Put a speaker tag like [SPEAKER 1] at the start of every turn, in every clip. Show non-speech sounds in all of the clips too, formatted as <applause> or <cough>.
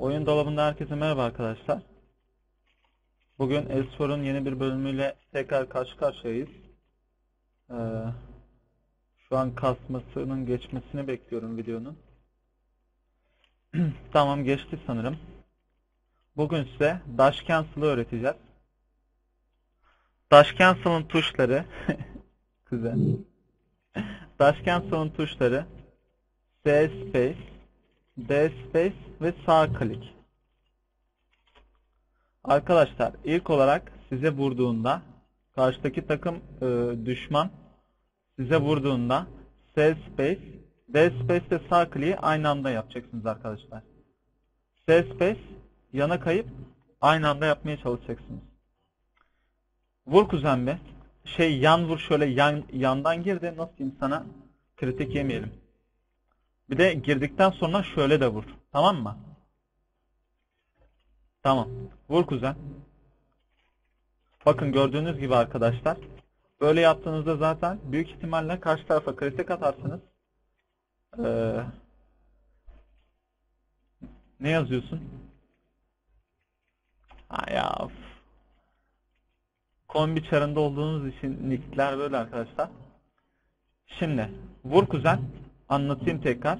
[SPEAKER 1] Oyun dolabında herkese merhaba arkadaşlar. Bugün Espor'un yeni bir bölümüyle tekrar karşı karşıyayız. Ee, şu an kasmasının geçmesini bekliyorum videonun. <clears throat> tamam geçti sanırım. Bugün size Dash Cancel'ı öğreteceğiz. Dash Cancel'ın tuşları <laughs> güzel. Dash Cancel'ın tuşları C space, D space ve sağ klik. Arkadaşlar ilk olarak size vurduğunda karşıdaki takım e, düşman size vurduğunda C space, D space ve sağ kliği aynı anda yapacaksınız arkadaşlar. C space yana kayıp aynı anda yapmaya çalışacaksınız. Vur kuzen be. Şey yan vur şöyle yan yandan gir de nasıl diyeyim sana kritik yemeyelim. Bir de girdikten sonra şöyle de vur. Tamam mı? Tamam. Vur kuzen. Bakın gördüğünüz gibi arkadaşlar. Böyle yaptığınızda zaten büyük ihtimalle karşı tarafa kritik atarsınız. Ee, ne yazıyorsun? Ha ya. Kombi çarında olduğunuz için nickler böyle arkadaşlar. Şimdi vur kuzen. Anlatayım tekrar.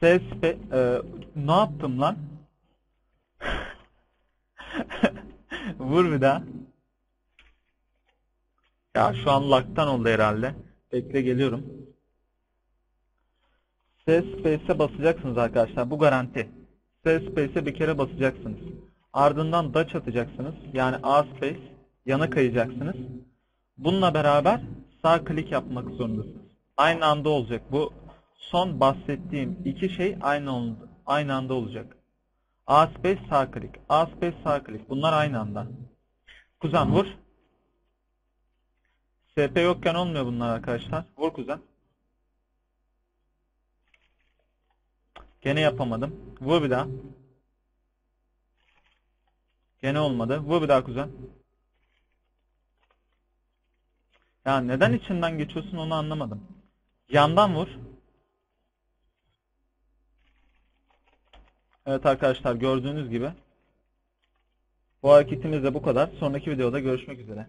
[SPEAKER 1] Ses pe- e, ne yaptım lan? <laughs> Vur bir daha. Ya şu an lag'tan oldu herhalde. Bekle geliyorum. Ses space'e basacaksınız arkadaşlar. Bu garanti. Ses space'e bir kere basacaksınız. Ardından dash atacaksınız. Yani A space yana kayacaksınız. Bununla beraber sağ klik yapmak zorundasınız. Aynı anda olacak. Bu son bahsettiğim iki şey aynı ol- aynı anda olacak. A space sağ klik, A space sağ klik. Bunlar aynı anda. Kuzen vur. SP yokken olmuyor bunlar arkadaşlar. Vur kuzen. Gene yapamadım. Vur bir daha. Gene olmadı. Vur bir daha kuzen. Ya neden içinden geçiyorsun onu anlamadım. Yandan vur. Evet arkadaşlar gördüğünüz gibi bu hareketimiz de bu kadar. Sonraki videoda görüşmek üzere.